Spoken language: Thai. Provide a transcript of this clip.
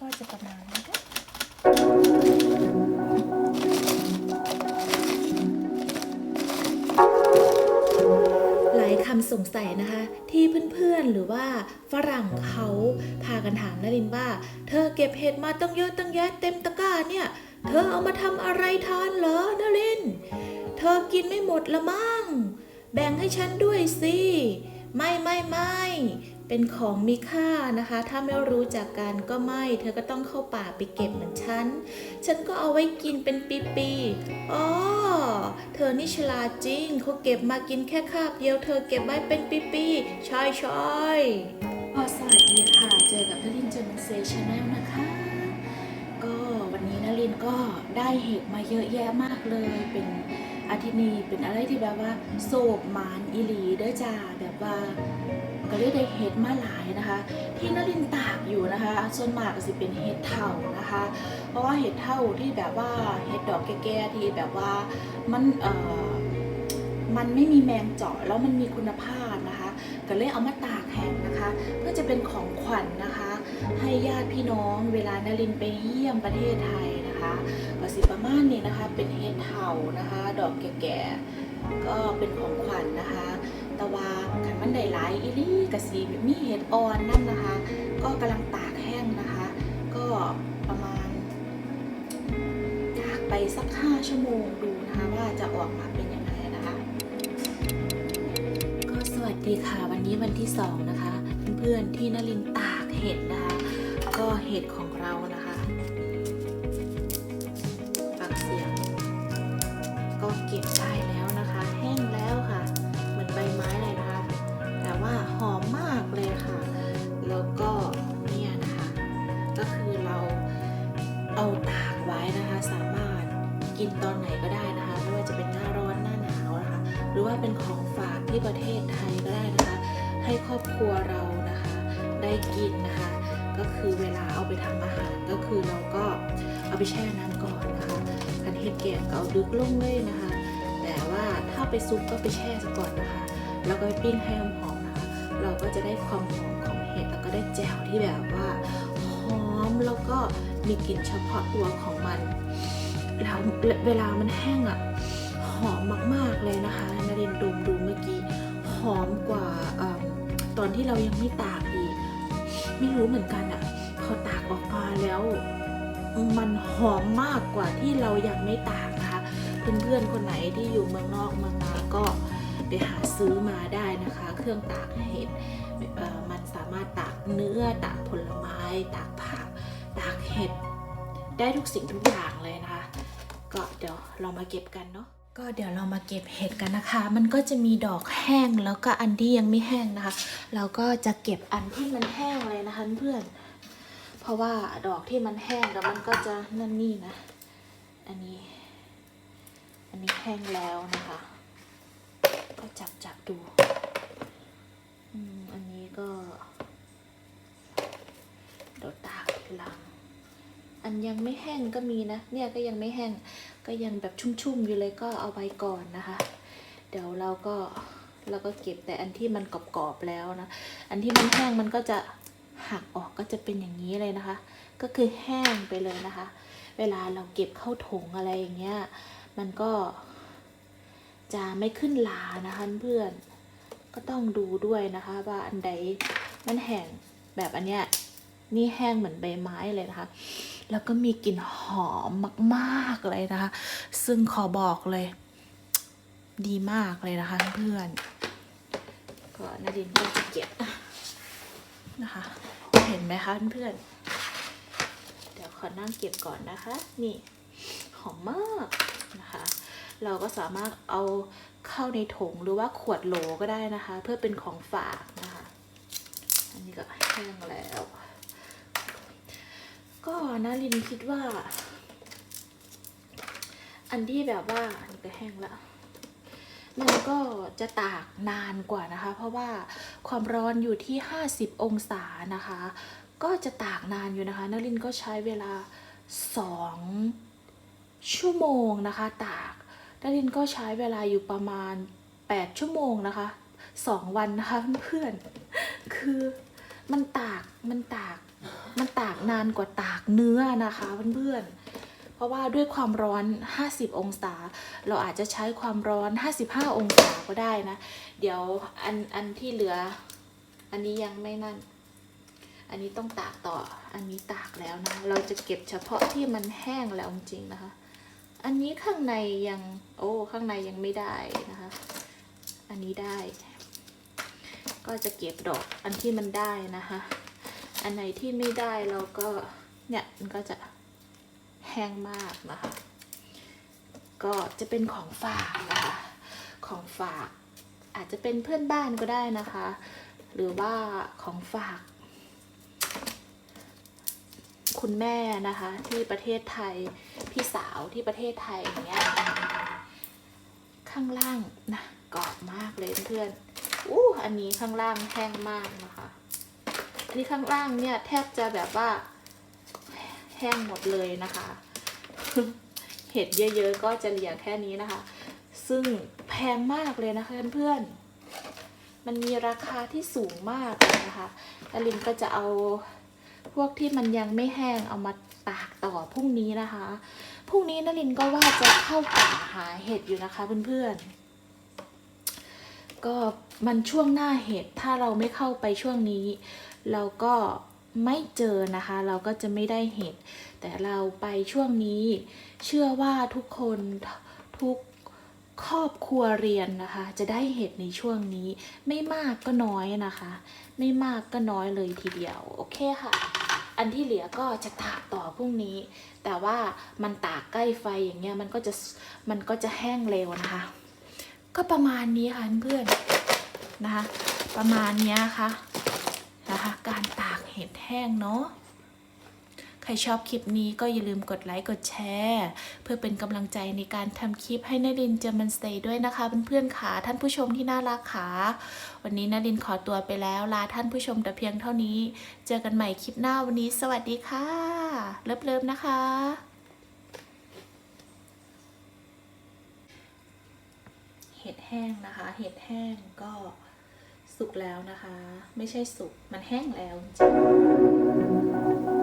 ก็จะประมาณนี้ค่ะหลายคำสงสัยนะคะ ที่เพื่อนๆหรือว่าฝรั่งเขาพากันถามนลินว่า เธอเก็บเห็ดมาตั้งเยอะตั้งแยะเต็มตะกร้าเนี่ย เธอเอามาทำอะไรทานเหรอนลิน เธอกินไม่หมดละมั้งแบ่งให้ฉันด้วยสิ ไม่ไม่ไม่ เป็นของมีค่านะคะ ถ้าไม่รู้จักกันก็ไม่ เธอก็ต้องเข้าป่าไปเก็บเหมือนฉัน ฉันก็เอาไว้กินเป็นปีๆอ๋อ เธอนี่ฉลาดจริง เขาเก็บมากินแค่คาบเดียว เธอเก็บไว้เป็นปีๆใช่ใช่พอสวัสดีค่ะ เจอกับนลินเจอมันเซชแนลนะคะ ก็วันนี้นลินก็ได้เห็ดมาเยอะแยะมากเลย เป็น อาทิตย์นี้เป็นอะไรที่แบบว่าโศกมานอิลีเด้อจ้าแบบว่าก็เลยได้เห็ดมาหลายนะคะ ที่นลินตากอยู่นะคะ ส่วนมากก็สิเป็นเห็ดเท่านะคะ เพราะว่าเห็ดเท่าที่แบบว่าเห็ดดอกแก่ๆที่แบบว่ามันเอ่อมันไม่มีแมงเจาะแล้วมันมีคุณภาพนะคะ ก็เลยเอามาตากแห้งนะคะ เพื่อจะเป็นของขวัญนะคะ ให้ญาติพี่น้องเวลานลินไปเยี่ยมประเทศไทยนะคะกสิประมาณนี้นะคะ เป็นเห็ดเท่านะคะ ดอกแก่ๆก็เป็นของขวัญนะคะแต่ว่าขันมันได้หลายอีลี่กะสีมีเห็ดอ่อนนั่นนะคะ ก็กำลังตากแห้งนะคะ ก็ประมาณตากไปสักห้าชั่วโมงดูนะคะว่าจะออกมาเป็นยังไงนะคะ ก็สวัสดีค่ะวันนี้วันที่สองนะคะ พื่อนๆที่นลินตากเห็ดนะคะ ก็เห็ดของเรานะคะปากเสียง ก็เก็บได้แล้วนะคะ แห้งแล้วค่ะ เหมือนใบไม้เลยนะคะ แต่ว่าหอมมากเลยค่ะ แล้วก็เนี่ยนะคะ ก็คือเราเอาตากไว้นะคะ สามารถกินตอนไหนก็ได้นะคะไม่ว่าจะเป็นหน้าร้อนหน้าหนาวนะคะ หรือว่าเป็นของฝากที่ประเทศไทยก็ได้นะคะ ให้ครอบครัวเรานะคะได้กินนะคะ ก็คือเวลาเอาไปทำอาหารก็คือเราก็เอาไปแช่น้ำก่อนนะคะคันเห็ดแกงก็เอาดึกลงเลยนะคะ แต่ว่าถ้าไปซุปก็ไปแช่ซะก่อนนะคะ แล้วก็ไปปิ้งให้หอมๆนะคะ เราก็จะได้ความหอมของเห็ดแล้วก็ได้แจ่วที่แบบว่าหอมแล้วก็มีกลิ่นเฉพาะตัวของมันแล้วเวลามันแห้งอะหอมมากๆเลยนะคะนาเรนดมดูเมื่อกี้หอมกว่า ตอนที่เรายังไม่ตากอีก ไม่รู้เหมือนกันอะพอตากออกมาแล้ว มันหอมมากกว่าที่เรายังไม่ตากนะคะเพื่อนๆคนไหนที่อยู่เมืองนอกเมืองนาก็ไปหาซื้อมาได้นะคะ เครื่องตากเห็ดมันสามารถตากเนื้อตากผลไม้ ตากผัก ตากเห็ดได้ทุกสิ่งทุกอย่างเลยนะคะ ก็เดี๋ยวเรามาเก็บกันเนาะ ก็เดี๋ยวเรามาเก็บเห็ดกันนะคะ มันก็จะมีดอกแห้งแล้วก็อันที่ยังไม่แห้งนะคะ เราก็จะเก็บอันที่มันแห้งเลยนะคะเพื่อน เพราะว่าดอกที่มันแห้งแล้วมันก็จะนั่นนี่นะ อันนี้ อันนี้แห้งแล้วนะคะ ก็จับจับดูอืมอันนี้ก็เดี๋ยวตากหลัง อันยังไม่แห้งก็มีนะ เนี่ยก็ยังไม่แห้ง ก็ยังแบบชุ่มๆอยู่เลยก็เอาไว้ก่อนนะคะ เดี๋ยวเราก็เราก็เก็บแต่อันที่มันกรอบๆแล้วนะ อันที่มันแห้งมันก็จะหักออกก็จะเป็นอย่างนี้เลยนะคะ ก็คือแห้งไปเลยนะคะ เวลาเราเก็บเข้าถุงอะไรอย่างเงี้ย มันก็จะไม่ขึ้นลานะคะเพื่อน ก็ต้องดูด้วยนะคะ ว่าอันใดมันแห้งแบบอันเนี้ยนี่แห้งเหมือนใบไม้เลยนะคะ แล้วก็มีกลิ่นหอมมากๆเลยนะคะ ซึ่งขอบอกเลย ดีมากเลยนะคะเพื่อนก็นาดินก็จะเก็บนะคะ เห็นไหมคะเพื่อนเดี๋ยวขอนั่งเก็บก่อนนะคะ นี่หอมมากนะคะ เราก็สามารถเอาเข้าในถุงหรือว่าขวดโหลก็ได้นะคะ เพื่อเป็นของฝากนะคะ อันนี้ก็แห้งแล้ว ก็นารินคิดว่า อันที่แบบว่าอันนี้ก็แห้งแล้วมันก็จะตากนานกว่านะคะ เพราะว่าความร้อนอยู่ที่ 50 องศานะคะ ก็จะตากนานอยู่นะคะนารินก็ใช้เวลา 2 ชั่วโมงนะคะ ตากนารินก็ใช้เวลาอยู่ประมาณ 8 ชั่วโมงนะคะ 2 วันนะคะเพื่อนๆคือมันตากมันตาก มันตากนานกว่าตากเนื้อนะคะเพื่อนๆ เพราะว่าด้วยความร้อน 50 องศา เราอาจจะใช้ความร้อน 55 องศาก็ได้นะ เดี๋ยวอันอันที่เหลือ อันนี้ยังไม่นั่น อันนี้ต้องตากต่อ อันนี้ตากแล้วนะ เราจะเก็บเฉพาะที่มันแห้งแล้วจริงนะคะ อันนี้ข้างในยัง โอ้ ข้างในยังไม่ได้นะคะ อันนี้ได้ ก็จะเก็บดอกอันที่มันได้นะคะ อันไหนที่ไม่ได้เราก็เนี่ยมันก็จะแห้งมากนะคะ ก็จะเป็นของฝากนะคะของฝากอาจจะเป็นเพื่อนบ้านก็ได้นะคะ หรือว่าของฝาก คุณแม่นะคะที่ประเทศไทยพี่สาวที่ประเทศไทยอย่างเงี้ยข้างล่างนะกรอบมากเลยเพื่อนอู้อันนี้ข้างล่างแห้งมากนะคะ อันนี้ข้างล่างเนี่ยแทบจะแบบว่าแห้งหมดเลยนะคะ เห็ดเยอะๆก็จะเหลือแค่นี้นะคะ ซึ่งแพงมากเลยนะคะเพื่อนๆมันมีราคาที่สูงมากนะคะอลินก็จะเอาพวกที่มันยังไม่แห้งเอามาตากต่อพรุ่งนี้นะคะ พรุ่งนี้นลินก็ว่าจะเข้าป่าหาเห็ดอยู่นะคะเพื่อนๆ ก็มันช่วงหน้าเห็ดถ้าเราไม่เข้าไปช่วงนี้ เราก็ไม่เจอนะคะ เราก็จะไม่ได้เห็ดแต่เราไปช่วงนี้ เชื่อว่าทุกคนทุกครอบครัวเรียนนะคะ จะได้เห็ดในช่วงนี้ ไม่มากก็น้อยนะคะ ไม่มากก็น้อยเลยทีเดียวโอเคค่ะ อันที่เหลือก็จะตากต่อพรุ่งนี้ แต่ว่ามันตากใกล้ไฟอย่างเงี้ยมันก็จะมันก็จะแห้งเร็วนะคะ ก็ประมาณนี้ค่ะเพื่อนๆนะคะ ประมาณนี้ค่ะนะคะ การตากเห็ดแห้งเนาะใครชอบคลิปนี้ก็อย่าลืมกดไลค์กดแชร์ เพื่อเป็นกำลังใจในการทำคลิปให้นารินเจอมันสเตย์ด้วยนะคะเพื่อนๆค่ะท่านผู้ชมที่น่ารักค่ะวันนี้นารินขอตัวไปแล้วลาท่านผู้ชมแต่เพียงเท่านี้ เจอกันใหม่คลิปหน้าวันนี้ สวัสดีค่ะเลิฟๆนะคะ ห็ดแห้งนะคะ เห็ดแห้งก็สุกแล้วนะคะ ไม่ใช่สุก มันแห้งแล้วจริง